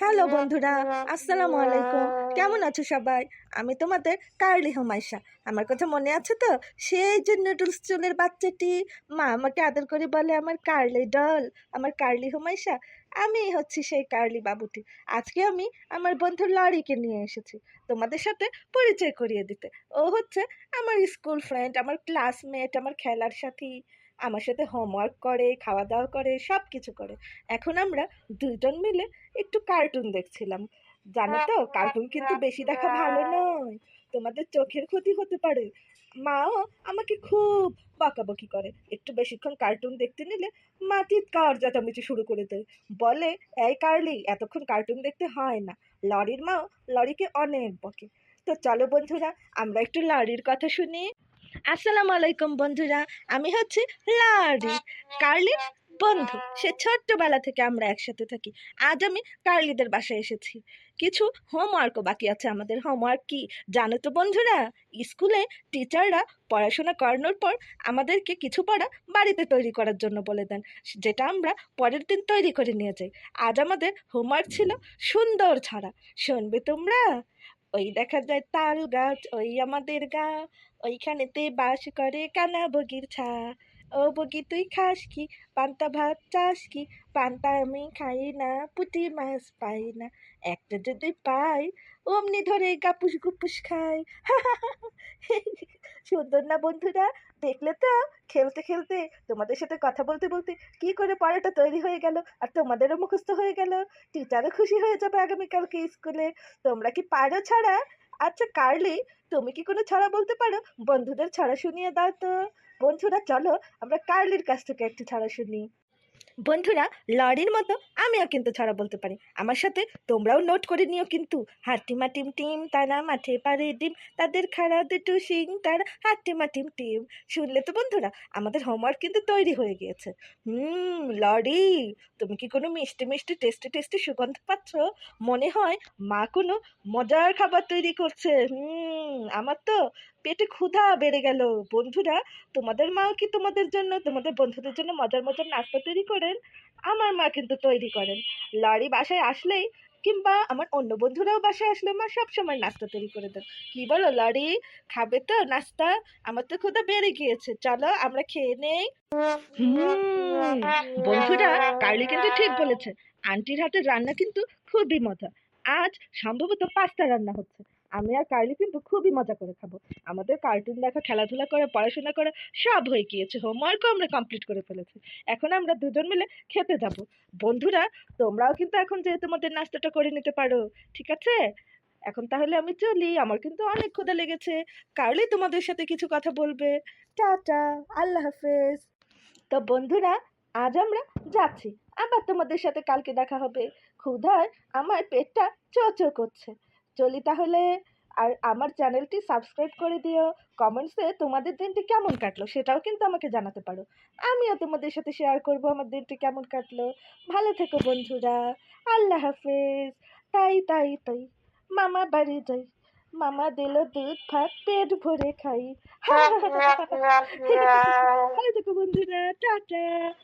Hello বন্ধুরা, আসসালামু আলাইকুম। কেমন আছো সবাই? আমি তোমাদের কার্লি হুমায়শা আমার কথা মনে আছে তো? সেই যে নুডলস চুলের বাচ্চাটি, মা আমাকে আদর করে বলে আমার কার্লি ডল, আমার কার্লি হুমায়শা আমি হচ্ছি সেই কার্লি বাবুটি। আজকে আমি আমার বন্ধু লরিকে নিয়ে এসেছি, তোমাদের সাথে পরিচয় করিয়ে দিতে। ও হচ্ছে আমার স্কুল ফ্রেন্ড আমার ক্লাসমেট আমার খেলার সাথী। আমার সাথে হোমওয়ার্ক করে খাওয়া দাওয়া করে সব কিছু করে। এখন আমরা দুজন মিলে একটু কার্টুন দেখছিলাম। জানো তো কার্টুন কিন্তু বেশি দেখা ভালো নয়। তোমাদের চোখের ক্ষতি হতে পারে। মাও আমাকে খুব বকাবকি করে। একটু বেশিক্ষণ কার্টুন দেখতে নিলে মা চিৎকার চেঁচামেচি শুরু করে দেয়। বলে এই কার্লি এতক্ষণ কার্টুন দেখতে হয় না। লরির মাও লরিকে অনেক বকে। তো চলো বন্ধুরা আমরা একটু লরির কথা শুনি। আসসালামু আলাইকুম বন্ধুরা, আমি হচ্ছে লরি, কার্লির বন্ধু। সে ছোট্টবেলা থেকে আমরা একসাথে থাকি। আজ আমি কার্লিদের বাসায় এসেছি। কিছু হোমওয়ার্কও বাকি আছে। আমাদের হোমওয়ার্ক কি? জানো তো বন্ধুরা, স্কুলে টিচাররা পড়াশোনা করানোর পর আমাদেরকে কিছু পড়া বাড়িতে তৈরি করার জন্য বলে দেন, যেটা আমরা পরের দিন তৈরি করে নিয়ে যাই। আজ আমাদের হোমওয়ার্ক ছিল সুন্দর ছড়া। শুনবে তোমরা? ওই দেখা যায় তাল গাছ ওই আমাদের গা ওইখানেতে বাস করে কানা বগির ছা। ও বগি তুই খাস কি? পান্তা ভাত চাস কি? পান্তা আমি খাই না, পুঁটি মাছ পাই না। একটা যদি পাই, অমনি ধরে গাপুস গুপুস খাই। সুন্দর না বন্ধুরা? দেখলে তো? খেলতে খেলতে। তোমাদের সাথে কথা বলতে বলতে কি করে পড়াটা তৈরি হয়ে গেল? আর তোমাদেরও মুখস্থ হয়ে গেল। টিচারও খুশি হয়ে যাবে আগামীকালকে স্কুলে। তোমরা কি পারো ছাড়া? আচ্ছা কার্লি, তুমি কি কোনো ছড়া বলতে পারো? বন্ধুদের ছড়া শুনিয়ে দাও তো। বন্ধুরা, চলো আমরা কার্লির কাছ থেকে একটি ছাড়া শুনি। বন্ধুরা, লরির মতো আমিও কিন্তু ছড়া বলতে পারি। আমার সাথে তোমরাও নোট করে নিও কিন্তু। হাট্টিমা টিম টিম, তারা মাঠে পারে ডিম। তাদের খাড়া দুটো শিং, তারা হাট্টিমা টিম টিম। শুনলে তো বন্ধুরা, আমাদের হোমওয়ার্ক কিন্তু তৈরি হয়ে গিয়েছে। হুম, লরি, তুমি কি কোনো মিষ্টি মিষ্টি টেস্টি টেস্টি সুগন্ধ পাচ্ছ? মনে হয় মা কোনো মজার খাবার তৈরি করছে। হুম, আমার তো পেটে ক্ষুধা বেড়ে গেল। বন্ধুরা, তোমাদের মাও কি তোমাদের জন্য, তোমাদের বন্ধুদের জন্য মজার মজার নাস্তা তৈরি করেন? আমার মা কিন্তু তৈরি করেন। লরি বাসায় আসলেই কিংবা আমার অন্য বন্ধুরাও বাসায় আসলে মা সবসময় নাস্তা তৈরি করে দেন। কি বলো লরি খাবে তো নাস্তা? আমার তো ক্ষুধা বেড়ে গিয়েছে। চলো আমরা খেয়ে নেই। বন্ধুরা, কার্লি কিন্তু ঠিক বলেছে। আন্টির হাতের রান্না কিন্তু খুবই মজা। আজ সম্ভবত পাস্তা রান্না হচ্ছে। আমি আর কার্লি কিন্তু খুবই মজা করে খাব। আমাদের কার্টুন দেখা, খেলাধুলা করা, পড়াশোনা করা সব হয়ে গিয়েছে। হোমওয়ার্কও আমরা কমপ্লিট করে ফেলেছি। এখন আমরা দুজন মিলে খেতে যাব। বন্ধুরা, তোমরাও কিন্তু এখন যেয়ে তোমাদের নাস্তাটা করে নিতে পারো, ঠিক আছে? এখন তাহলে আমি চলি। আমার কিন্তু অনেক ক্ষুধা লেগেছে। কার্লি তোমাদের সাথে কিছু কথা বলবে। টাটা, আল্লাহ হাফেজ। তো বন্ধুরা, আজ আমরা যাচ্ছি। আবার তোমাদের সাথে কালকে দেখা হবে। ক্ষুধায় আমার পেটটা চোচো করছে। চলি তাহলে। আর আমার চ্যানেলটি সাবস্ক্রাইব করে দিও। কমেন্টসে তোমাদের দিনটি কেমন কাটলো সেটাও কিন্তু আমাকে জানাতে পারো। আমিও তোমাদের সাথে শেয়ার করব আমার দিনটি কেমন কাটলো। ভালো থেকো বন্ধুরা। আল্লাহ হাফেজ। তাই তাই তাই। মামা বাড়ি যাই। মামা দিল দুধ ভাত পেট ভরে খাই। ভালো থেকো বন্ধুরা। টাটা।